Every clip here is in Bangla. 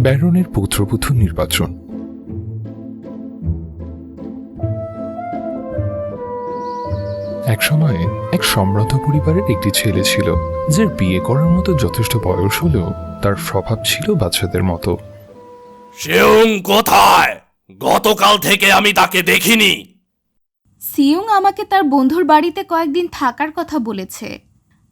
ব্যারনের পুত্রবধূ নির্বাচন। এক সময়ে এক সম্রান্ত পরিবারের একটি ছেলে ছিল যার বিয়ে করার মতো যথেষ্ট বয়স হলেও তার স্বভাব ছিল বাচ্চাদের মতো। সেউং কোথায়? গতকাল থেকে আমি তাকে দেখিনি। সিয়ুং আমাকে তার বন্ধুর বাড়িতে কয়েকদিন থাকার কথা বলেছে।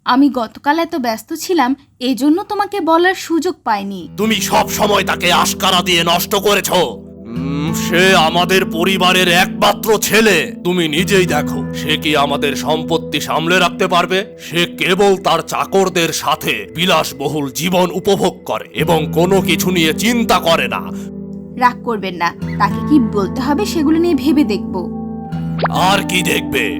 আমি গতকাল এত ব্যস্ত ছিলাম এজন্য তোমাকে বলার সুযোগ পাইনি। তুমি সব সময় তাকে আশকারা দিয়ে নষ্ট করেছ। উম, সে আমাদের পরিবারের একমাত্র ছেলে। তুমি নিজেই দেখো সে কি আমাদের সম্পত্তি সামলে রাখতে পারবে? সে কেবল তার চাকরদের সাথে বিলাসবহুল জীবন উপভোগ করে এবং কোনো কিছু নিয়ে চিন্তা করে না। রাগ করবেন না তাকে কি বলতে হবে সেগুলো নিয়ে ভেবে দেখব। আর কি দেখবে?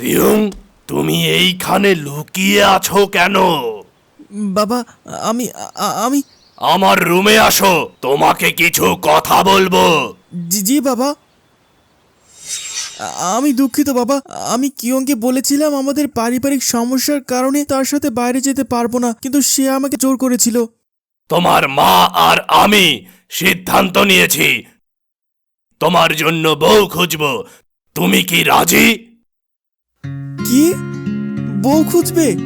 সিউং তুমি এইখানে লুকিয়ে আছো কেন? বাবা আমি আমি আমার রুমে আসো তোমাকে কিছু কথা বলব। জি জি বাবা। আমি দুঃখিত বাবা। আমি কিয়ংকে বলেছিলাম আমাদের পারিবারিক সমস্যার কারণে তার সাথে বাইরে যেতে পারব না কিন্তু সে আমাকে জোর করেছিল। তোমার মা আর আমি সিদ্ধান্ত নিয়েছি। তোমার জন্য বউ খুঁজবো। তুমি কি রাজি? কি? বউ খুঁজবে?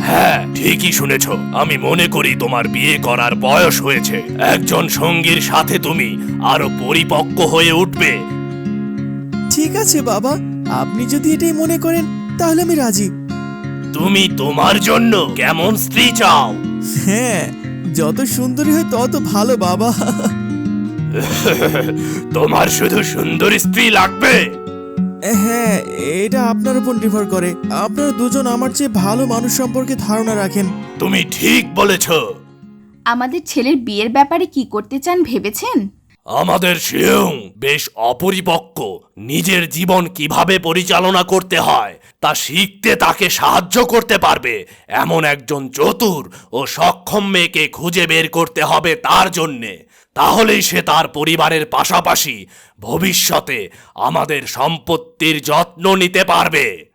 হ্যাঁ ঠিকই শুনেছ। আমি মনে করি তোমার বিয়ে করার বয়স হয়েছে। একজন সঙ্গীর সাথে তুমি আরও পরিপক্ক হয়ে উঠবে। ঠিক আছে বাবা। আপনি যদি এটাই মনে করেন তাহলে আমি রাজি। তুমি তোমার জন্য কেমন স্ত্রী চাও? হ্যাঁ যত সুন্দরী হয় তত ভালো বাবা। তোমার শুধু সুন্দর স্ত্রী লাগবে? হ্যাঁ এটা আপনার উপর নির্ভর করে। আপনারা দুজন আমার চেয়ে ভালো মানুষ সম্পর্কে ধারণা রাখেন। তুমি ঠিক বলেছ। আমাদের ছেলের বিয়ের ব্যাপারে কি করতে চান ভেবেছেন? আমাদের শিয়ং বেশ অপরিপক্ক। নিজের জীবন কীভাবে পরিচালনা করতে হয় তা শিখতে তাকে সাহায্য করতে পারবে। এমন একজন চতুর ও সক্ষম মেয়েকে খুঁজে বের করতে হবে তার জন্যে। তাহলেই সে তার পরিবারের পাশাপাশি ভবিষ্যতে আমাদের সম্পত্তির যত্ন নিতে পারবে।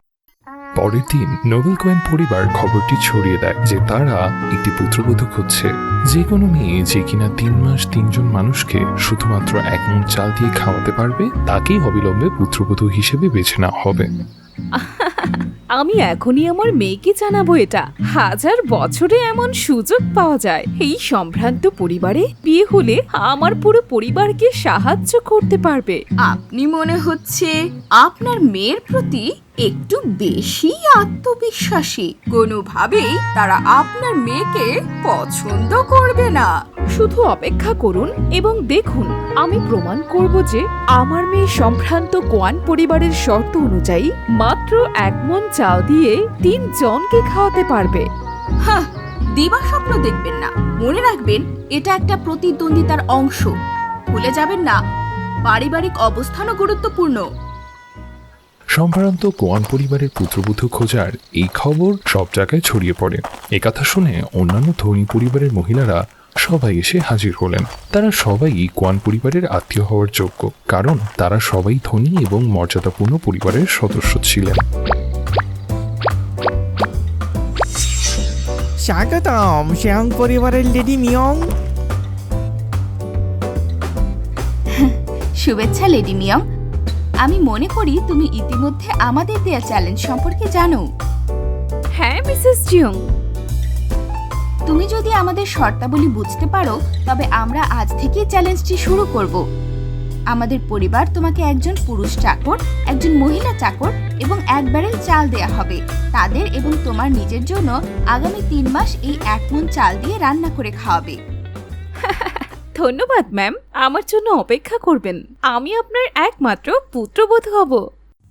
পরের দিন নোবেল কোয়েন পরিবার খবরটি ছড়িয়ে দেয় যে তারা একটি পুত্রবধূ খুঁজছে। যে কোনো মেয়ে যে কিনা তিন মাস তিনজন মানুষকে শুধুমাত্র এক মুঠ চাল দিয়ে খাওয়াতে পারবে তাকেই অবিলম্বে পুত্রবধূ হিসেবে বেছে নেওয়া হবে। আমি এখনই আমার মেয়েকে জানাব এটা। হাজার বছরে এমন সুযোগ পাওয়া যায়। এই সম্ভ্রান্ত পরিবারে বিয়ে হলে আমার পুরো পরিবারকে সাহায্য করতে পারবে। আপনি মনে হচ্ছে আপনার মেয়ের প্রতি একটু বেশি আত্মবিশ্বাসী। কোনোভাবেই তারা আপনার মেয়েকে পছন্দ করবে না। শুধু অপেক্ষা করুন এবং দেখুন আমি প্রমাণ করব যে আমার মেয়ে সম্ভ্রান্ত কোয়ান পরিবারের শর্ত অনুযায়ী মাত্র এক মন চাল দিয়ে তিন জনকে খাওয়াতে পারবে। হ্যাঁ দিবা স্বপ্ন দেখবেন না। মনে রাখবেন এটা একটা প্রতিদ্বন্দ্বিতার অংশ। ভুলে যাবেন না পারিবারিক অবস্থানও গুরুত্বপূর্ণ। সম্ভ্রান্ত কোয়ান পরিবারের পুত্রবধূ খোঁজার এই খবর সব জায়গায় ছড়িয়ে পড়ে। একথা শুনে অন্যান্য ধনী পরিবারের মহিলারা সবাই এসে হাজির হলেন। তারা সবাই কোয়ান পরিবারের আত্মীয় হওয়ার যোগ্য কারণ তারা সবাই ধনী এবং মর্যাদাপূর্ণ পরিবারের সদস্য ছিলেন। স্বাগতম শ্যাং পরিবারের লেডি মিয়ং। শুভেচ্ছা লেডি মিয়ং। আমি মনে করি তুমি ইতিমধ্যে আমাদের দেয়া চ্যালেঞ্জ সম্পর্কে জানো। হ্যাঁ মিসেস জিয়ং। তুমি যদি আমাদের শর্তাবলী বুঝতে পারো তবে আমরা আজ থেকেই চ্যালেঞ্জটি শুরু করব। আমাদের পরিবার তোমাকে একজন পুরুষ চাকর একজন মহিলা চাকর এবং এক ব্যারেল চাল দেয়া হবে। তাদের এবং তোমার নিজের জন্য আগামী তিন মাস এই এক মন চাল দিয়ে রান্না করে খাওয়াবে। ধন্যবাদ ম্যাম। আমার জন্য অপেক্ষা করবেন। আমি আপনার একমাত্র পুত্রবধূ হব।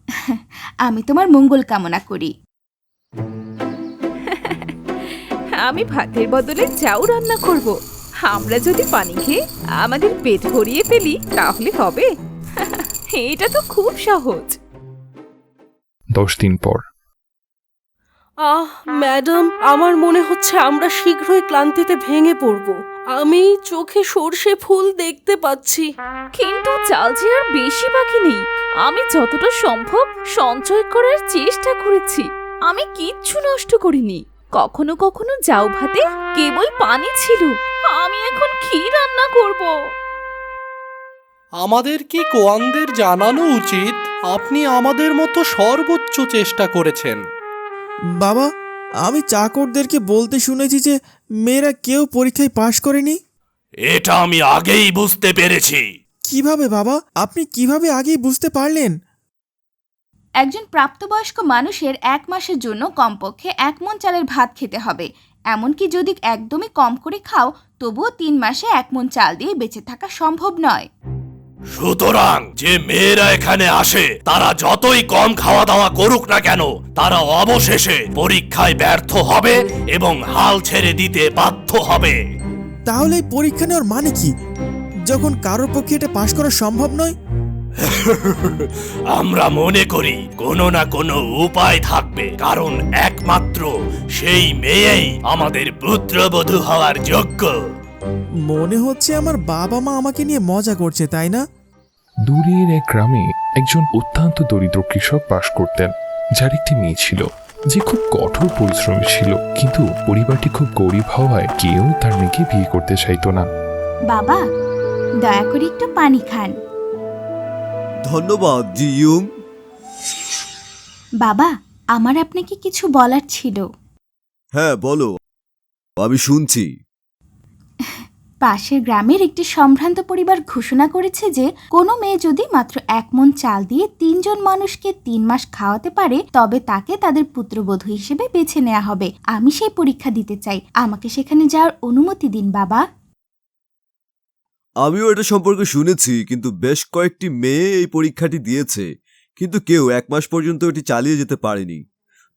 আমি তোমার মঙ্গল কামনা করি। আমি ভাতের বদলে চাউ রান্না করব। আমরা যদি পানি খেয়ে আমাদের পেট ভরিয়ে ফেলি তাহলে হবে? এটা তো খুব সহজ। দশ দিন পর। আহ ম্যাডাম আমার মনে হচ্ছে আমরা শীঘ্রই ক্লান্তিতে ভেঙে পড়ব। আমি চোখে সর্ষে ফুল দেখতে পাচ্ছি। কিন্তু চাল যে আর বেশি বাকি নেই। আমি যতটা সম্ভব সঞ্চয় করার চেষ্টা করেছি। আমি কিচ্ছু নষ্ট করিনি। কখনো কখনো যাও ভাতে কেবল পানি ছিল। আমি এখন কি রান্না করব? আমাদের কি কোয়ানদের জানানো উচিত? আপনি আমাদের মতো সর্বোচ্চ চেষ্টা করেছেন। বাবা আমি চাকরদেরকে বলতে শুনেছি যে মেয়েরা কেউ পরীক্ষায় পাশ করেনি। এটা আমি আগেই বুঝতে পেরেছি। কীভাবে বাবা? আপনি কীভাবে আগেই বুঝতে পারলেন? একজন প্রাপ্তবয়স্ক মানুষের এক মাসের জন্য কমপক্ষে এক মন চালের ভাত খেতে হবে। এমনকি যদি একদমই কম করে খাও তবুও তিন মাসে এক মন চাল দিয়ে বেঁচে থাকা সম্ভব নয়। সুতরাং যে মেয়েরা এখানে আসে তারা যতই কম খাওয়া দাওয়া করুক না কেন তারা অবশেষে পরীক্ষায় ব্যর্থ হবে এবং হাল ছেড়ে দিতে বাধ্য হবে। তাহলে এই পরীক্ষা নেওয়ার মানে কি? যখন কারোর পক্ষে এটা পাশ করা সম্ভব নয় আমরা মনে করি কোনো না কোনো উপায় থাকবে কারণ একমাত্র সেই মেয়েই আমাদের পুত্রবধূ হওয়ার যোগ্য। মনে হচ্ছে আমার বাবা মা আমাকে নিয়ে মজা করছে তাই না? দূরের এক গ্রামে একজন অত্যন্ত দরিদ্র কৃষক বাস করতেন যার একটি মেয়ে ছিল যে খুব কঠোর পরিশ্রমী ছিল কিন্তু পরিবারটি খুব গরিব হওয়ায় কেউ তার মেয়েকে বিয়ে করতে চাইতো না। বাবা দয়া করে একটু পানি খান। ধন্যবাদ জিইউং বাবা আমার আপনাকে কিছু বলার ছিল। হ্যাঁ বলো। আমি শুনছি। পাশের গ্রামের একটি সম্ভ্রান্ত পরিবার ঘোষণা করেছে যে কোনো মেয়ে যদি মাত্র এক মন চাল দিয়ে তিনজন মানুষকে তিন মাস খাওয়াতে পারে তবে তাকে তাদের পুত্রবধূ হিসেবে বেছে নেওয়া হবে। আমি সেই পরীক্ষা দিতে চাই। আমাকে সেখানে যাওয়ার অনুমতি দিন বাবা। আমিও এটা সম্পর্কে শুনেছি কিন্তু বেশ কয়েকটি মেয়ে এই পরীক্ষাটি দিয়েছে কিন্তু কেউ এক মাস পর্যন্ত এটি চালিয়ে যেতে পারেনি।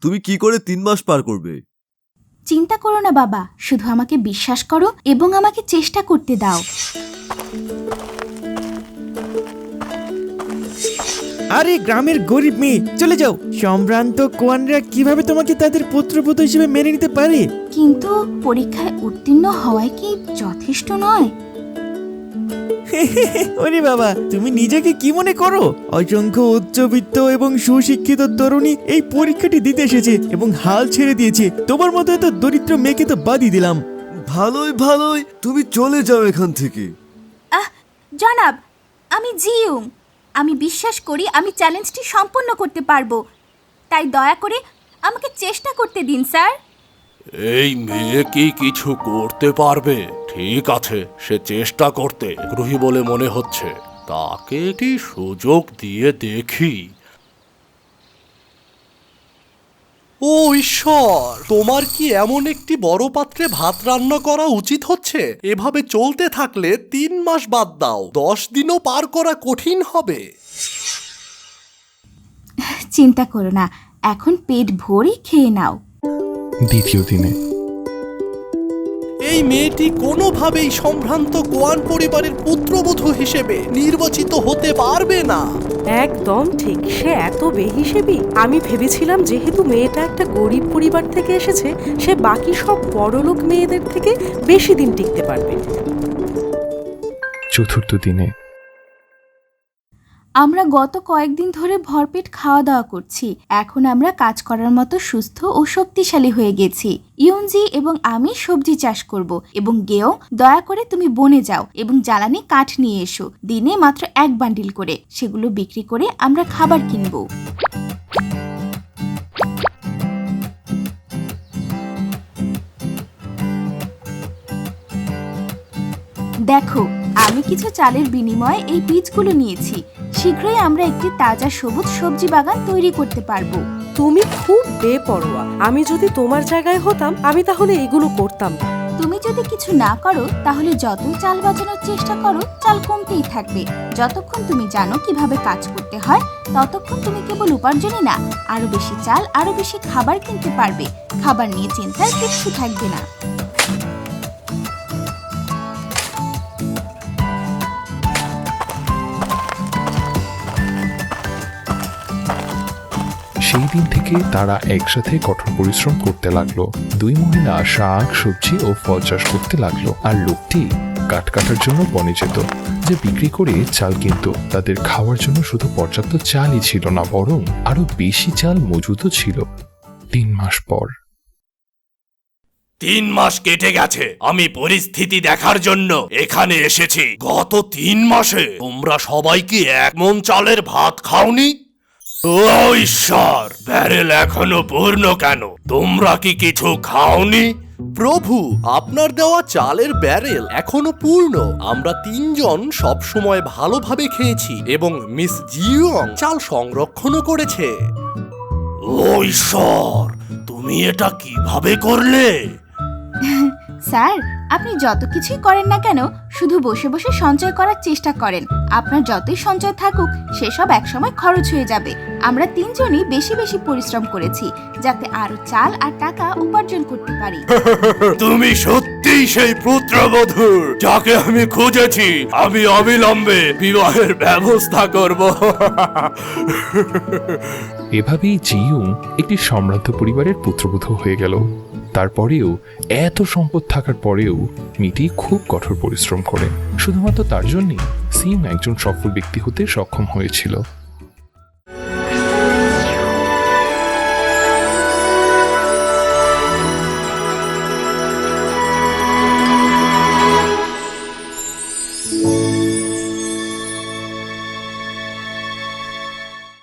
তুমি কি করে তিন মাস পার করবে? চিন্তা করো না বাবা শুধু আমাকে বিশ্বাস করো এবং আমাকে চেষ্টা করতে দাও। আরে গ্রামের গরিব মেয়ে চলে যাও। সম্ভ্রান্ত কোয়ানরা কীভাবে তোমাকে তাদের পুত্রপুত্র হিসেবে মেনে নিতে পারে? কিন্তু পরীক্ষায় উত্তীর্ণ হওয়ায় কি যথেষ্ট নয়? ওরে বাবা তুমি নিজেকে কি মনে করো? অসংখ্য উচ্চবিত্ত এবং সুশিক্ষিত তরুণী এই পরীক্ষাটি দিতে এসেছে এবং হাল ছেড়ে দিয়েছে। তোমার মতো এত দরিদ্র মেয়েকে তো বাদই দিলাম। ভালোই ভালোই। তুমি চলে যাও এখান থেকে। আহ জনাব আমি জিউং আমি বিশ্বাস করি আমি চ্যালেঞ্জটি সম্পন্ন করতে পারব। তাই দয়া করে আমাকে চেষ্টা করতে দিন স্যার। এই মেয়ে কি কিছু করতে পারবে? ঠিক আছে সে চেষ্টা করতে। গ্রহী বলে মনে হচ্ছে। তাকে একটি সুযোগ দিয়ে দেখি। ও ঈশ্বর তোমার কি এমন একটি বড় পাত্রে ভাত রান্না করা উচিত হচ্ছে? এভাবে চলতে থাকলে তিন মাস বাদ দাও দশ দিনও পার করা কঠিন হবে। চিন্তা করো না এখন পেট ভরে খেয়ে নাও। দ্বিতীয় দিনে এই মেয়েটি কোনোভাবেই সম্ভ্রান্ত কোয়ান পরিবারের পুত্রবধূ হিসেবে নির্বাচিত হতে পারবে না। একদম ঠিক সে এত বেহিসেবি। আমি ভেবেছিলাম যেহেতু মেয়েটা একটা গরিব পরিবার থেকে এসেছে সে বাকি সব বড়লোক মেয়েদের থেকে বেশি দিন টিকতে পারবে। চতুর্থ দিনে আমরা গত কয়েকদিন ধরে ভরপেট খাওয়া দাওয়া করছি। এখন আমরা কাজ করার মতো সুস্থ ও শক্তিশালী হয়ে গেছি। ইউনজি এবং আমি সবজি চাষ করব এবং গেও, দয়া করে তুমি বনে যাও এবং জ্বালানি কাঠ নিয়ে এসো। দিনে মাত্র এক বান্ডিল করে। সেগুলো বিক্রি করে আমরা খাবার কিনবো। দেখো, আমি কিছু চালের বিনিময়ে এই বীজগুলো নিয়েছি। শীঘ্রই আমরা একটি তাজা সবুজ সবজি বাগান তৈরি করতে পারব। তুমি খুব বেপরোয়া। আমি যদি তোমার জায়গায় হতাম আমি তাহলে এগুলো করতাম না। তুমি যদি কিছু না করো তাহলে যতই চাল বাঁচানোর চেষ্টা করো চাল কমতেই থাকবে। যতক্ষণ তুমি জানো কীভাবে কাজ করতে হয় ততক্ষণ তুমি কেবল উপার্জনে না আরও বেশি চাল আরও বেশি খাবার কিনতে পারবে। খাবার নিয়ে চিন্তার কিচ্ছু থাকবে না। সেই দিন থেকে তারা একসাথে কঠোর পরিশ্রম করতে লাগল। দুই মহিলা শাক, সবজি ও ফল চাষ করতে লাগল আর লোকটি কাঠ কাটার জন্য বনে যেত। যে বিক্রি করে চাল কিনত, তাদের খাওয়ার জন্য শুধু পর্যাপ্ত চালই ছিল না, বরং আরও বেশি চাল মজুদও ছিল। তিন মাস পর। তিন মাস কেটে গেছে। আমি পরিস্থিতি দেখার জন্য এখানে এসেছি। গত তিন মাসে তোমরা সবাই কি এক মন চালের ভাত খাওনি? ও ঈশ্বর ব্যারেল এখনও পূর্ণ কেন? তোমরা কি কিছু খাওনি? প্রভু আপনার দেওয়া চালের ব্যারেল এখনও পূর্ণ। আমরা তিনজন সব সময় ভালোভাবে খেয়েছি এবং মিস জিওং চাল সংরক্ষণও করেছে। ও ঈশ্বর তুমি এটা কীভাবে করলে? স্যার আপনি যত কিছুই করেন না কেন শুধু বসে বসে সঞ্চয় করার চেষ্টা করেন। আপনার যতই সঞ্চয় থাকুক সেসব একসময় খরচ হয়ে যাবে। আমরা তিনজনই বেশি বেশি পরিশ্রম করেছি যাতে আরও চাল আর টাকা উপার্জন করতে পারি। তুমি সত্যিই সেই পুত্রবধূ যাকে আমি খুঁজেছি। আমি অবিলম্বে বিবাহের ব্যবস্থা করব। এভাবেই জিউং একটি সম্ভ্রান্ত পরিবারের পুত্রবধূ হয়ে গেল। তারপরেও, এত সম্পদ থাকার পরেও মিটি খুব কঠোর পরিশ্রম করে। শুধুমাত্র তার জন্যই সিম একজন সফল ব্যক্তি হতে সক্ষম হয়েছিল।